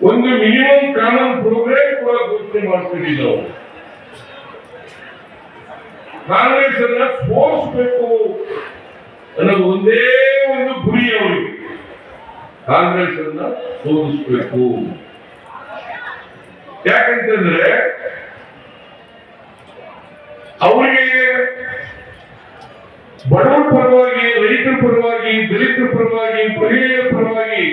ಒಂದು ಮಿನಿಮಮ್ ಕಾನೂನು ಪ್ರೋಗ್ರಾಮ್ ಕೂಡ ಘೋಷಣೆ ಮಾಡ್ತಿದ್ದವು ಕಾಂಗ್ರೆಸ್ ಅನ್ನ ಸೋಲಿಸಬೇಕು ಅನ್ನೋದು ಒಂದೇ ಒಂದು ಗುರಿ ಅವರಿಗೆ. ಕಾಂಗ್ರೆಸ್ ಅನ್ನ ಸೋಲಿಸಬೇಕು ಯಾಕಂತಂದ್ರೆ ಅವರಿಗೆ ಪರವಾಗಿ ರೈತರ ಪರವಾಗಿ ದಲಿತರ ಪರವಾಗಿ ಮಹಿಳೆಯರ ಪರವಾಗಿ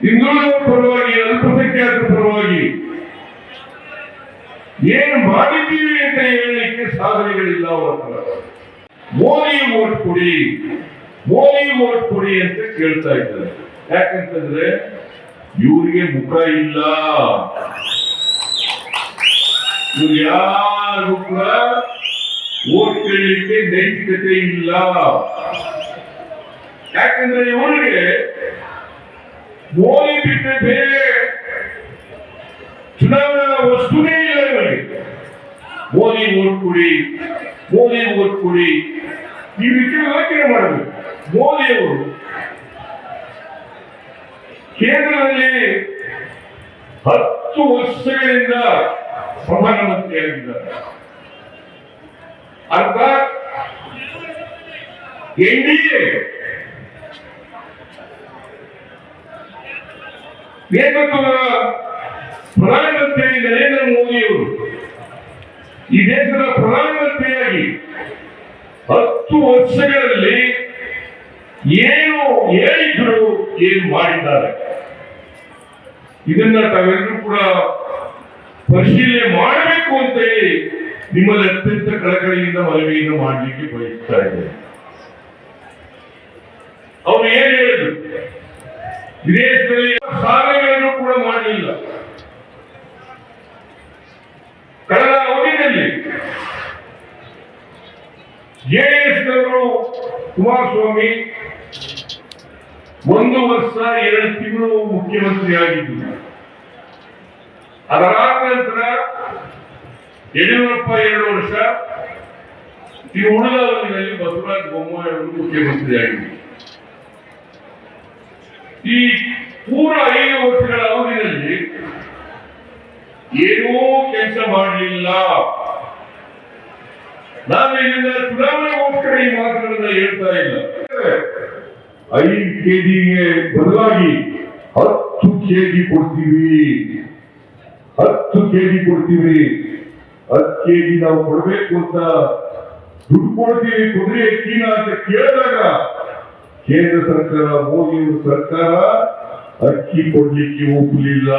ಹಿಂದುಳಿದವರ ಪರವಾಗಿ ಅಲ್ಪಸಂಖ್ಯಾತರ ಪರವಾಗಿ ಏನು ಮಾಡಿದ್ದೀವಿ ಅಂತ ಹೇಳಲಿಕ್ಕೆ ಸಾಧನೆಗಳಿಲ್ಲ ಅವರ ಹತ್ರ ಮೋದಿ ಓಟ್ ಕೊಡಿ ಮೋದಿ ಓಟ್ ಕೊಡಿ ಅಂತ ಕೇಳ್ತಾ ಇದ್ದಾರೆ ಯಾಕಂತಂದ್ರೆ ಇವರಿಗೆ ಮುಖ ಇಲ್ಲ ಯಾರು ಕೂಡ ಓಟ್ ಕೇಳಲಿಕ್ಕೆ ನೈತಿಕತೆ ಇಲ್ಲ ಯಾಕಂದ್ರೆ ಇವರಿಗೆ ಮೋದಿ ಬಿಟ್ಟರೆ ಬೇರೆ ಚುನಾವಣಾ ವಸ್ತುನೇ ಇಲ್ಲ ಇವರಿಗೆ ಮೋದಿ ಓಟ್ ಕೊಡಿ ಮೋದಿ ಓಟ್ ಕೊಡಿ ಈ ವಿಷಯ ಯೋಚನೆ ಮಾಡಬೇಕು. ಮೋದಿಯವರು ಕೇಂದ್ರದಲ್ಲಿ ಹತ್ತು ವರ್ಷಗಳಿಂದ ಪ್ರಧಾನಮಂತ್ರಿಯಾಗಿದ್ದಾರೆ ಅರ್ಥ ಎನ್ಡಿಎ ನೇತೃತ್ವದ ಪ್ರಧಾನಮಂತ್ರಿ ನರೇಂದ್ರ ಮೋದಿಯವರು ಈ ದೇಶದ ಪ್ರಧಾನಮಂತ್ರಿಯಾಗಿ ಹತ್ತು ವರ್ಷಗಳಲ್ಲಿ ಏನು ಹೇಳಿದ್ರು, ಏನು ಮಾಡಿದ್ದಾರೆ. ಇದನ್ನ ತಾವೆಲ್ಲರೂ ಕೂಡ ಪರಿಶೀಲನೆ ಮಾಡಬೇಕು ಅಂತ ಹೇಳಿ ನಿಮ್ಮಲ್ಲಿ ಅತ್ಯಂತ ಕಳಕಳಿಯಿಂದ ಮನವಿಯನ್ನು ಮಾಡಲಿಕ್ಕೆ ಬಯಸ್ತಾ ಇದ್ದಾರೆ ಅವರು ಏನ್ ಹೇಳಿದ್ರು? ವಿದೇಶದಲ್ಲಿ ಸಾಧನೆಗಳನ್ನು ಕೂಡ ಮಾಡಲಿಲ್ಲ ಕಳೆದ ಅವಧಿಯಲ್ಲಿ ಜೆಡಿಎಸ್ನವರು ಕುಮಾರಸ್ವಾಮಿ ಒಂದು ವರ್ಷ ಎರಡು ತಿಂಗಳು ಮುಖ್ಯಮಂತ್ರಿ ಆಗಿದ್ದು ಅದರಾದ ನಂತರ ಯಡಿಯೂರಪ್ಪ ಎರಡು ವರ್ಷ ಈ ಉಳಿದ ಅವಧಿಯಲ್ಲಿ ಬಸವರಾಜ ಬೊಮ್ಮಾಯಿ ಅವರು ಮುಖ್ಯಮಂತ್ರಿಯಾಗಿದ್ದರು. ಈ ಪೂರ ಐದು ವರ್ಷಗಳ ಅವಧಿಯಲ್ಲಿ ಏನೂ ಕೆಲಸ ಮಾಡಲಿಲ್ಲ. ನಾನು ಇಲ್ಲಿಂದ ಚುನಾವಣೆಗೋಸ್ಕರ ಈ ಮಾತುಗಳನ್ನ ಹೇಳ್ತಾ ಇಲ್ಲ. ಐದು ಕೆಜಿಗೆ ಬದಲಾಗಿ ಹತ್ತು ಕೆಜಿ ಕೊಡ್ತೀವಿ. ಹತ್ತು ಕೆಜಿ ಕೊಡ್ತೀವಿ. ಹತ್ತು ಕೆಜಿ ನಾವು ಕೊಡ್ಬೇಕು ಅಂತ ದುಡ್ಡು ಕೊಡ್ತೀವಿ. ಕುದುರೆ ಅಕ್ಕಿನ ಅಂತ ಕೇಳಿದಾಗ ಕೇಂದ್ರ ಸರ್ಕಾರ, ಮೋದಿ ಸರ್ಕಾರ ಅಕ್ಕಿ ಕೊಡ್ಲಿಕ್ಕೆ ಒಪ್ಪಲಿಲ್ಲ.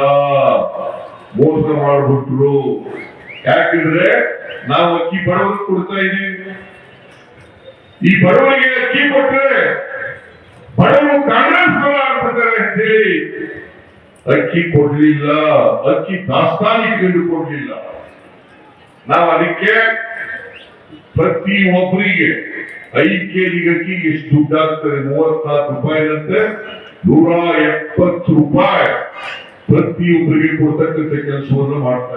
ಮೋಸ ಮಾಡ್ಬಿಟ್ರು. ಯಾಕಂದ್ರೆ ನಾವು ಅಕ್ಕಿ ಬಡವರು ಕೊಡ್ತಾ ಇದ್ದೀವಿ. ಈ ಬಡವರಿಗೆ ಅಕ್ಕಿ ಕೊಟ್ಟರೆ ಬಡವರು ಕಾಂಗ್ರೆಸ್ ಆಗ್ಬಿಡ್ತಾರೆ ಅಂತೇಳಿ ಅಕ್ಕಿ ಕೊಡ್ಲಿಲ್ಲ, ಅಕ್ಕಿ ದಾಸ್ತಾನಿ ಇಟ್ಕೊಂಡು ಕೊಡ್ಲಿಲ್ಲ. ನಾವು ಅದಕ್ಕೆ ಪ್ರತಿ ಒಬ್ಬರಿಗೆ ಐದು ಕೆಜಿಗೆ ಅಕ್ಕಿಗೆ ಎಷ್ಟು ದುಡ್ಡು ಆಗ್ತದೆ ಮೂವತ್ನಾಲ್ಕು ರೂಪಾಯಿನಂತೆ ನೂರ ಎಪ್ಪತ್ತು ರೂಪಾಯಿ ಪ್ರತಿಯೊಬ್ಬರಿಗೆ ಕೊಡ್ತಕ್ಕಂಥ ಕೆಲಸವನ್ನು ಮಾಡ್ತಾರೆ